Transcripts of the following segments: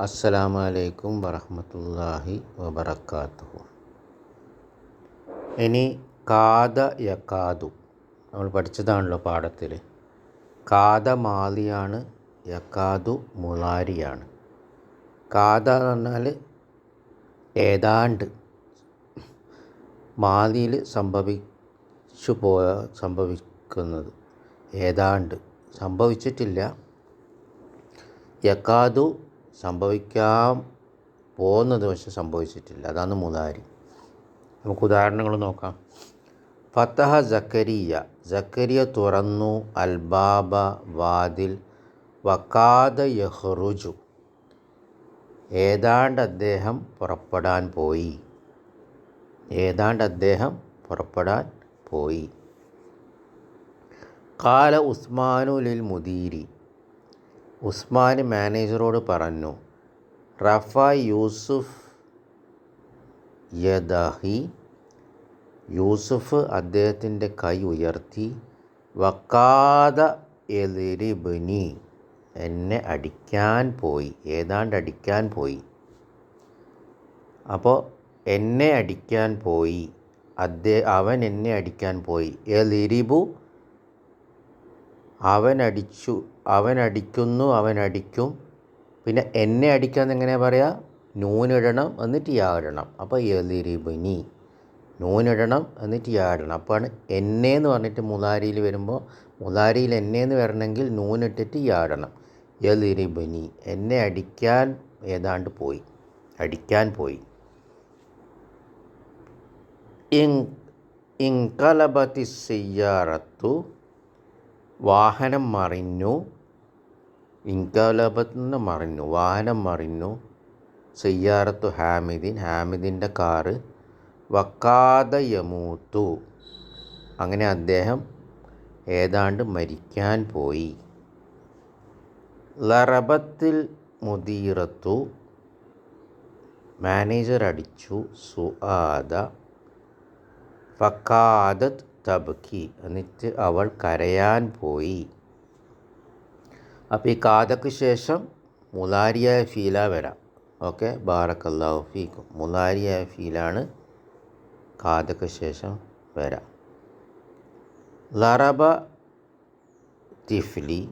അസ്സലാമു അലൈക്കും വറഹമത്തല്ലാഹി വബറകാതുഹു ഇനി കാത യക്കാതു നമ്മൾ പഠിച്ചതാണല്ലോ പാഠത്തിൽ കാത മാലിയാണ് യക്കാതു മുളാരിയാണ്. കാത എന്ന് പറഞ്ഞാൽ ഏതാണ്ട് മാലിയിൽ സംഭവിച്ചു പോയ സംഭവിക്കുന്നത്. ഏതാണ്ട്. സംഭവിച്ചിട്ടില്ല. യക്കാതു സംഭവിക്കാൻ പോകുന്നത് പക്ഷെ സംഭവിച്ചിട്ടില്ല. അതാണ് മുതാരി നമുക്ക് ഉദാഹരണങ്ങൾ നോക്കാം. ഫത്തഹ ജക്കരിയ ജക്കരിയ തുറന്നു. അൽബാബ വാതിൽ. വക്കാദ യഹ്റുജു ഏതാണ്ട് അദ്ദേഹം പുറപ്പെടാൻ പോയി. ഏതാണ്ട് അദ്ദേഹം പുറപ്പെടാൻ പോയി. കാല ഉസ്മാനുലിൽ മുദീരി. ഉസ്മാൻ മാനേജറോട് പറഞ്ഞു റഫ യൂസുഫ് യദഹി യൂസുഫ് അദ്ദേഹത്തിന്റെ കൈ ഉയർത്തി വക്കാത എതിരിബിനി എന്നെ അടിക്കാൻ പോയി ഏതാണ്ട് അടിക്കാൻ പോയി. അപ്പോൾ എന്നെ അടിക്കാൻ പോയി അദ്ദേഹം അവൻ എന്നെ അടിക്കാൻ പോയി. എലിരിബു അവൻ അവനടിക്കുന്നു അവനടിക്കും. പിന്നെ എന്നെ അടിക്കാന്ന് എങ്ങനെ പറയാ? നൂനിടണം എന്നിട്ട് യാ ഇടണം അപ്പോൾ എലിരിബിനി നൂനിടണം എന്നിട്ട് യാ ഇടണം അപ്പോഴാണ് എന്നെ എന്ന് പറഞ്ഞിട്ട് മുതാരിയിൽ വരുമ്പോൾ മുതാരിയിൽ എന്നെ എന്ന് വരണമെങ്കിൽ നൂനിട്ടിട്ട് യാ എലിരിബിനി എന്നെ അടിക്കാൻ ഏതാണ്ട് പോയി. അടിക്കാൻ പോയി. ഇൻ ഇൻകലബത്തി സിയ്യാറത്തു വാഹനം മറിഞ്ഞു. ഇൻകലബത്ത് മറിഞ്ഞു. വാഹനം മറിഞ്ഞു. സയ്യാറത്തു ഹാമിദിൻ. ഹാമിദിന്റെ കാറ് വക്കാത യമൂത്തു. അങ്ങനെ അദ്ദേഹം ഏതാണ്ട് മരിക്കാൻ പോയി. ലറബത്തിൽ മുദീറത്തു മാനേജർ അടിച്ചു സുആദ. ഫക്കാദത്ത് തബ്ക്കി എന്നിട്ട് അവൾ കരയാൻ പോയി. അപ്പോൾ ഈ കാതക്ക് ശേഷം മുലാരിയായ ഫീല വരാം. ഓക്കെ? ബാറക്കല്ലാഹു ഫീക്കും. മുലാരിയായ ഫീലാണ് കാതക്ക് ശേഷം വരാം. ലറബ തിഫ്ലി.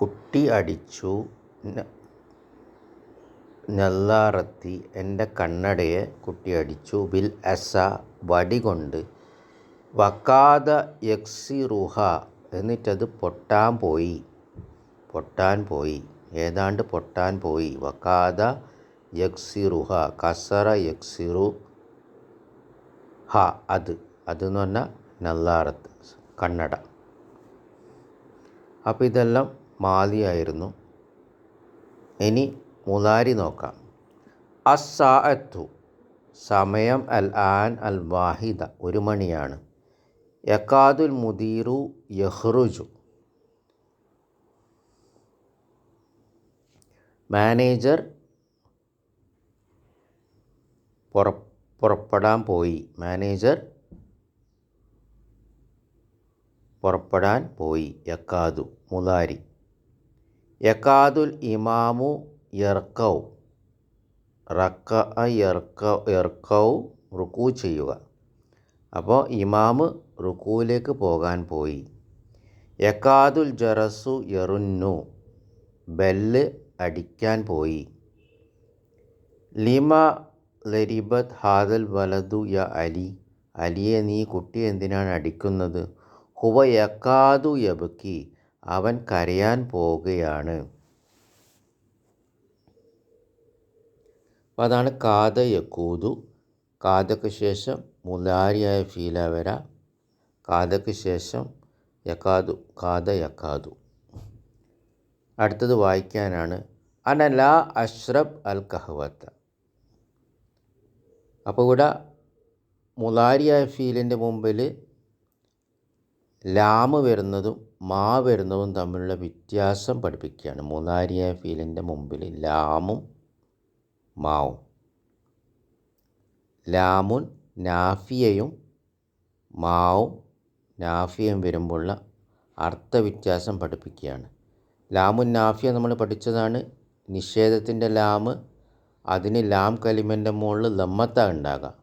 കുട്ടി അടിച്ചു. നെല്ലാറത്തി എന്റെ കണ്ണടയെ കുട്ടിയടിച്ചു. ബിൽ അസ വടി കൊണ്ട് വക്കാത യക്സിറുഹ എന്നിട്ടത് പൊട്ടാൻ പോയി. പൊട്ടാൻ പോയി. ഏതാണ്ട് പൊട്ടാൻ പോയി. വക്കാത യക്സിറുഹ കസറ യക്സിറു ഹ അത് അതെന്ന് പറഞ്ഞാൽ നല്ലാറത്ത് കണ്ണട. അപ്പോൾ ഇതെല്ലാം മാലിയായിരുന്നു. ഇനി മുലാരി നോക്കാം. അസാഅത്തു സമയം അൽ ആൻ അൽ വാഹിദ ഒരു മണിയാണ്. യക്കാദുൽ മുദീറു യഹ്റുജു. മാനേജർ പുറ പുറപ്പെടാൻ പോയി. മാനേജർ പുറപ്പെടാൻ പോയി. യക്കാദു മുലാരി യക്കാദുൽ ഇമാമു യർക്കൗ റക്ക യർക്ക യർക്കൗ റുക്കു ചെയ്യുക. അപ്പോൾ ഇമാമ് റുക്കുവിലേക്ക് പോകാൻ പോയി. യക്കാദുൽ ജറസു യറുന്നു ബെല്ല് അടിക്കാൻ പോയി. ലിമ ലരിബത് ഹാദൽ വലതു യ അലി. അലിയെ നീ കുട്ടി എന്തിനാണ് അടിക്കുന്നത്? ഹുവ യക്കാതു യബക്കി അവൻ കരയാൻ പോവുകയാണ്. അപ്പോൾ അതാണ് കാത. യക്കൂതു കാതയ്ക്ക് ശേഷം മുലാരിയായ ഫീല വര. കാതയ്ക്ക് ശേഷം യക്കാതു കാത യക്കാതു അടുത്തത് വായിക്കാനാണ്. അന അനല അഷ്റബ് അൽ കഹവത്ത. അപ്പോൾ ഇവിടെ മുലാരിയായ ഫീലിന്റെ മുമ്പിൽ ലാമ് വരുന്നതും മാ വരുന്നതും തമ്മിലുള്ള വ്യത്യാസം പഠിപ്പിക്കുകയാണ്. മുലാരിയായ ഫീലിന്റെ മുമ്പിൽ ലാമും മാവും. ലാമുൻ നാഫിയയും മാവും നാഫിയയും വരുമ്പോഴുള്ള അർത്ഥവ്യത്യാസം പഠിപ്പിക്കുകയാണ്. ലാമുൻ നാഫിയ നമ്മൾ പഠിച്ചതാണ്. നിഷേധത്തിന്റെ ലാമ് അതിന് ലാം കലിമന്റെ മുകളിൽ ലമ്മത്ത ഉണ്ടാകാം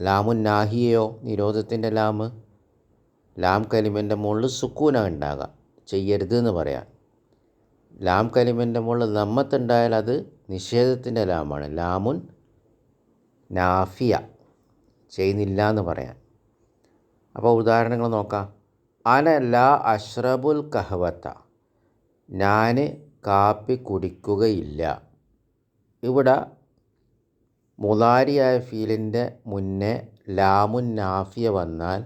ലാമുൻ നാഹിയയോ നിരോധത്തിന്റെ ലാമ് ലാം കലിമന്റെ മുകളിൽ സുക്കൂന ഉണ്ടാകാം ചെയ്യരുത് എന്ന് പറയാം ലാം കലിമന്റെ മുകളിൽ ലമ്മത്തുണ്ടായാൽ അത് നിഷേധത്തിന്റെ ലാമാണ്. ലാമുൻ നാഫിയ ചെയ്യുന്നില്ല എന്ന് പറയാൻ. അപ്പോൾ ഉദാഹരണങ്ങൾ നോക്കാം. അന ലാ അഷ്റബുൽ കഹവത്ത ഞാൻ കാപ്പി കുടിക്കുകയില്ല. ഇവിടെ മുതാരിയായ ഫീലിന്റെ മുന്നേ ലാമുൻ നാഫിയ വന്നാൽ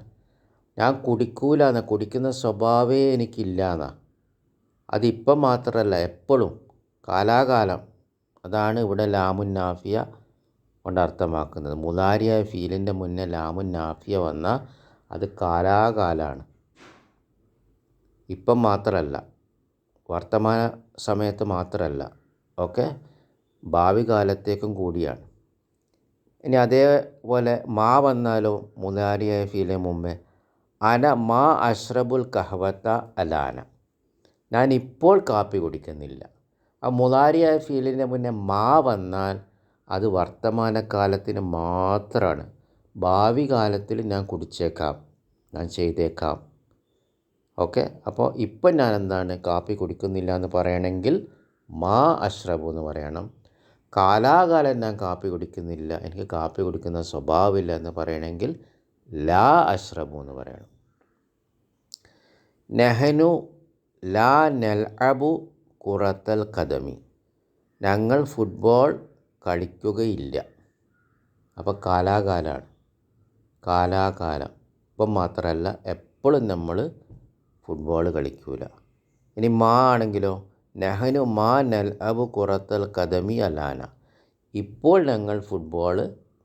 ഞാൻ കുടിക്കൂല എന്ന കുടിക്കുന്ന സ്വഭാവമേ എനിക്കില്ല എന്നാ അതിപ്പം മാത്രമല്ല എപ്പോഴും കാലാകാലം അതാണ് ഇവിടെ ലാമുൻ നാഫിയ കൊണ്ട് അർത്ഥമാക്കുന്നത്. മുതാരിയായ ഫീലിന്റെ മുന്നേ ലാമുൻ നാഫിയ വന്ന അത് കാലാകാലമാണ് ഇപ്പം മാത്രമല്ല വർത്തമാന സമയത്ത് മാത്രമല്ല ഓക്കെ ഭാവി കാലത്തേക്കും കൂടിയാണ്. ഇനി അതേപോലെ മാ വന്നാലോ മുതാരിയായ ഫീലിന് മുമ്പേ? അന മാ അഷ്റബുൽ കഹവത്ത അലാന. ഞാൻ ഇപ്പോൾ കാപ്പി കുടിക്കുന്നില്ല. ആ മുതാരിയായ ഫീലിന്റെ മുന്നേ മാ വന്നാൽ അത് വർത്തമാനകാലത്തിന് മാത്രമാണ് ഭാവി കാലത്തിൽ ഞാൻ കുടിച്ചേക്കാം. ഞാൻ ചെയ്തേക്കാം. ഓക്കെ? അപ്പോൾ ഇപ്പം ഞാൻ എന്താണ് കാപ്പി കുടിക്കുന്നില്ല എന്ന് പറയണമെങ്കിൽ മാ അഷ്റബു എന്ന് പറയണം. കാലാകാലം ഞാൻ കാപ്പി കുടിക്കുന്നില്ല. എനിക്ക് കാപ്പി കുടിക്കുന്ന സ്വഭാവമില്ല എന്ന് പറയണമെങ്കിൽ ലാ അഷ്റബു എന്ന് പറയണം. നെഹനു ലാ നെൽ അബു കുറത്തൽ കദമി ഞങ്ങൾ ഫുട്ബോൾ കളിക്കുകയില്ല. അപ്പോൾ കാലാകാലമാണ് കാലാകാലം. ഇപ്പം മാത്രമല്ല എപ്പോഴും നമ്മൾ ഫുട്ബോൾ കളിക്കൂല. ഇനി മാ ആണെങ്കിലോ നെഹനു മാ നെൽ അബ് കുറത്തൽ കദമി അലാന ഇപ്പോൾ ഞങ്ങൾ ഫുട്ബോൾ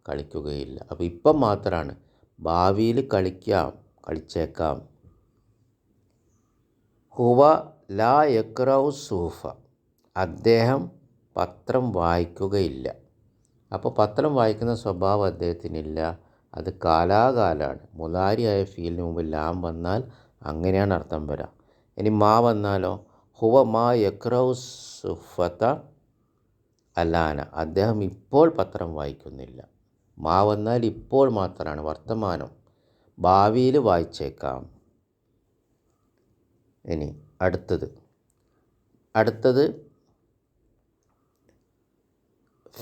കളിക്കുകയില്ല. അപ്പോൾ ഇപ്പം മാത്രമാണ് ഭാവിയിൽ കളിക്കാം കളിച്ചേക്കാം. ഹുവ ലാ യക്രൗ സൂഫ. അദ്ദേഹം പത്രം വായിക്കുകയില്ല. അപ്പോൾ പത്രം വായിക്കുന്ന സ്വഭാവം അദ്ദേഹത്തിനില്ല. അത് കാലാകാലമാണ് മുലാരിയായ ഫീലിന് മുമ്പ് ലാം വന്നാൽ അങ്ങനെയാണ് അർത്ഥം വരാം. ഇനി മാ വന്നാലോ? ഹുവ മാ യക്രൗ സുഫത്ത അലാന. അദ്ദേഹം ഇപ്പോൾ പത്രം വായിക്കുന്നില്ല. മാ വന്നാൽ ഇപ്പോൾ മാത്രമാണ് വർത്തമാനം. ഭാവിയിൽ വായിച്ചേക്കാം. ഇനി അടുത്തത്. അടുത്തത്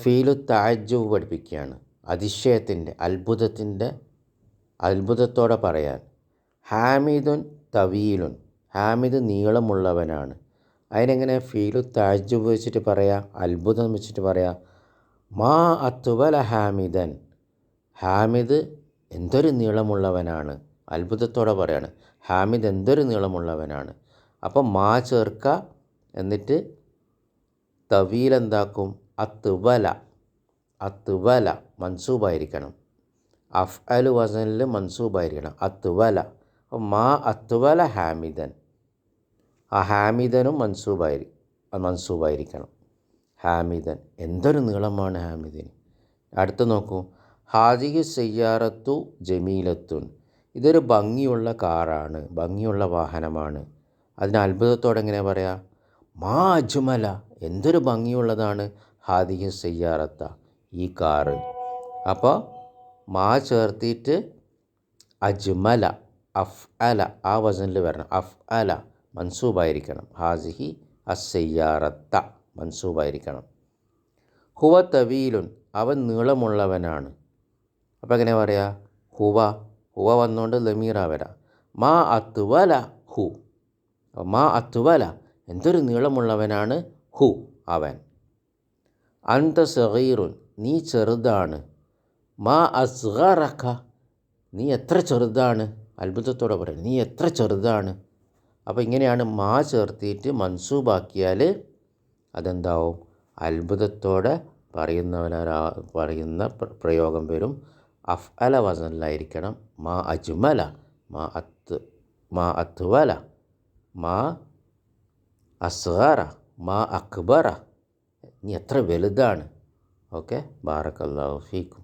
ഫീലു താജ്ജുവ് പഠിപ്പിക്കുകയാണ്. അതിശയത്തിന്റെ അത്ഭുതത്തിന്റെ അത്ഭുതത്തോടെ പറയാൻ. ഹാമിദുൻ തവീലുൻ ഹാമിദ് നീളമുള്ളവനാണ്. അതിനെങ്ങനെ ഫീലു താജുബ് വെച്ചിട്ട് പറയാം അത്ഭുതം വെച്ചിട്ട് പറയാം? മാ അത്തുവല ഹാമിദൻ. ഹാമിദ് എന്തൊരു നീളമുള്ളവനാണ്. അത്ഭുതത്തോടെ പറയാണ്. ഹാമിദ് എന്തൊരു നീളമുള്ളവനാണ്. അപ്പം മാ ചേർക്ക എന്നിട്ട് തവീൽ എന്താക്കും? അത്തുവല. അത്തുവല മൻസൂബായിരിക്കണം. അഫ് അൽ വസനിൽ മൻസൂബായിരിക്കണം. അത്തുവല. അപ്പം മാ അത്തുവല ഹാമിദൻ. ആ ഹാമിദനും മൻസൂബായി മൻസൂബായിരിക്കണം. ഹാമിദൻ. എന്തൊരു നീളമാണ് ഹാമിദിന്. അടുത്ത് നോക്കൂ. ഹാജിഹി സയ്യാറത്തു ജമീലത്തുൻ. ഇതൊരു ഭംഗിയുള്ള കാറാണ് ഭംഗിയുള്ള വാഹനമാണ്. അതിന് അത്ഭുതത്തോടെ എങ്ങനെ പറയാം? മാ അജ്മല എന്തൊരു ഭംഗിയുള്ളതാണ് ഹാദിഹി സയ്യാറത്ത ഈ കാറ്. അപ്പോൾ മാ ചേർത്തിട്ട് അജ്മല അഫ് അല ആ വസനിൽ വരണം. അഫ് അല മൻസൂബായിരിക്കണം. ഹാസിഹി അസയ്യാറത്ത മൻസൂബായിരിക്കണം. ഹുവ തവീലുൻ അവൻ നീളമുള്ളവനാണ്. അപ്പോൾ എങ്ങനെ പറയാ? ഹുവ ഹുവ വന്നുകൊണ്ട് ലമീറ വരാം. മാ അത്തുവല ഹു. മാ അത്തുവല എന്തൊരു നീളമുള്ളവനാണ് ഹു അവൻ. അന്ത സഹീറുൻ നീ ചെറുതാണ്. മാ അസ്ഗറക്ക നീ എത്ര ചെറുതാണ്? അത്ഭുതത്തോടെ പറയും. നീ എത്ര ചെറുതാണ്? അപ്പോൾ ഇങ്ങനെയാണ് മാ ചേർത്തിയിട്ട് മൻസൂബാക്കിയാൽ അതെന്താവും? അത്ഭുതത്തോടെ പറയുന്നവനാ പറയുന്ന പ്രയോഗം വരും. അഫ് അല വസനിലായിരിക്കണം മാ അജ്മല മാ അത്ത് മാ അത്വല മാ അസ്ഗറ മാ അക്ബറ. നീ എത്ര വലുതാണ്? ഓക്കെ ബാറക്കല്ലാഹു ഫീക്കും.